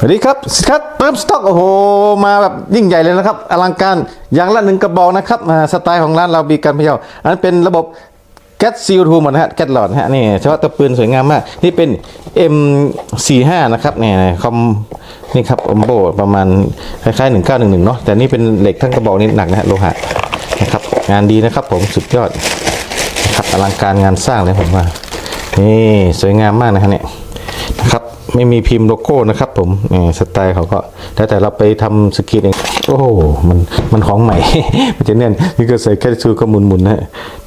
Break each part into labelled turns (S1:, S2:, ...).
S1: สวัสดีครับสินค้าเติมสต็อกโอ้โหมาแบบยิ่งใหญ่เลยนะครับอลังการอย่างละหนึ่งกระบอกนะครับสไตล์ของร้านเราบีกันพะเยาอันนั้นเป็นระบบแก๊สซีลทูหมดนะฮะแก๊สหลอดฮะนี่เฉพาะตัวปืนสวยงามมาก นี่เป็น M45 นะครับเนี่ยคอมนี่ครับอมโบประมาณคล้ายๆ 1911 เนาะแต่นี่เป็นเหล็กทั้งกระบอกนี่หนักนะฮะโลหะนะครับงานดีนะครับผมสุดยอดนะครับอลังการงานสร้างเลยผมว่านี่สวยงามมากนะฮะเนี่ยนะครับ ไม่มีพิมพ์โลโก้นะครับผมสไตล์เขาก็แล้วแต่เราไปทำสกีนเองโอ้มันมันของใหม่ มันจะแน่นนี่ก็ใส่แค่ชูก็หมุนๆนะ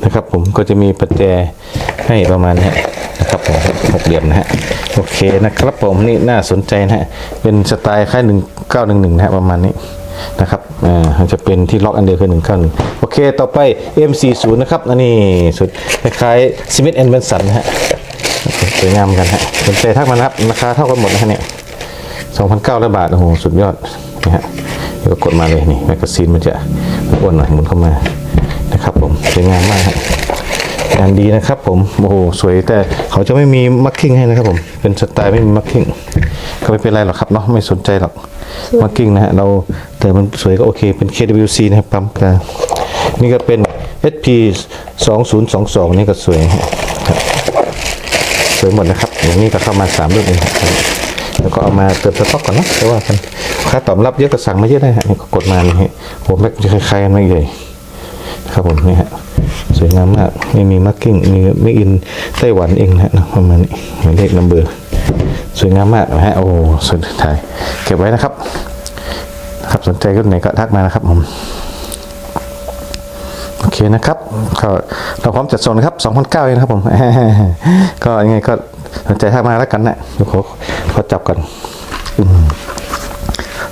S1: นะครับ ผมก็จะมีประแจให้ประมาณนี้นะครับผมหกเหลี่ยมนะฮะโอเคนะครับผมนี่น่าสนใจนะฮะเป็นสไตล์คล้ายหนึ่งเก้าหนึ่งหนึ่งนะฮะประมาณนี้นะครับอ่ามันจะเป็นที่ล็อกอันเดียวคือหนึ่งเก้าหนึ่งโอเค ต่อไป M40 นะครับอันนี้สุดคล้ายๆ Smith Benson นะฮะ สวยงามกันฮะสนใจทักมานะครับราคาเท่ากันหมดนะฮะเนี่ย2,900บาท โอ้โห สุดยอดนะฮะเดี๋ยวกดมาเลยนี่แมกกาซีนมันจะอ้วนหน่อยหมุนเข้ามานะครับผมสวยงามมากฮะงานดีนะครับผม โอ้โห สวยแต่เขาจะไม่มีมัคกิ้งให้นะครับผม เป็นสไตล์ไม่มีมัคกิ้งก็ไม่เป็นไรหรอกครับเนาะไม่สนใจหรอกมัคกิ้งนะฮะเราแต่มันสวยก็โอเคเป็น KWC นะครับปั๊มกลานี่ก็เป็น SP 2022นี่ก็สวยฮะ ครับสวยหมดนะครับอย่างนี้ก็เข้ามาสามรุ่นเองแล้วก็เอามาเติมสต็อกก่อนนะแต่ว่ากันค่าตอบรับเยอะก็สั่งมาเยอะได้ฮะกดมานี่ฮะโหแม็กจะคล้ายๆกันไม่เลยครับผมนี่ฮะสวยงามมากไม่มีมาร์กิ้งมีไม่อินไต้หวันเองนะฮะประมาณนี้หมายเลขนัมเบอร์สวยงามมากนะฮะโอ้สวยถ่ายเก็บไว้นะครับครับสนใจก็ไหนก็ทักมานะครับผม เคนะครับก็เราพร้อมจัดส่งนครับ2,009เองนะครับผม ก็ยังไงก็สนใจทักมาแล้วกันนะเดี๋ยวขอขอจับก่อน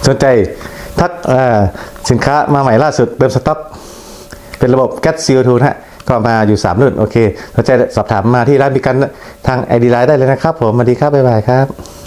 S1: สนใจทักสินค้ามาใหม่ล่าสุดเติมสต็อกเป็นระบบแก๊สซีโอทูนะฮะก็มาอยู่ 3 รุ่น โอเคสนใจสอบถามมาที่ร้านบิกันทางไอดีไลน์ได้เลยนะครับผมสวัสดีครับ บ๊ายบายครับ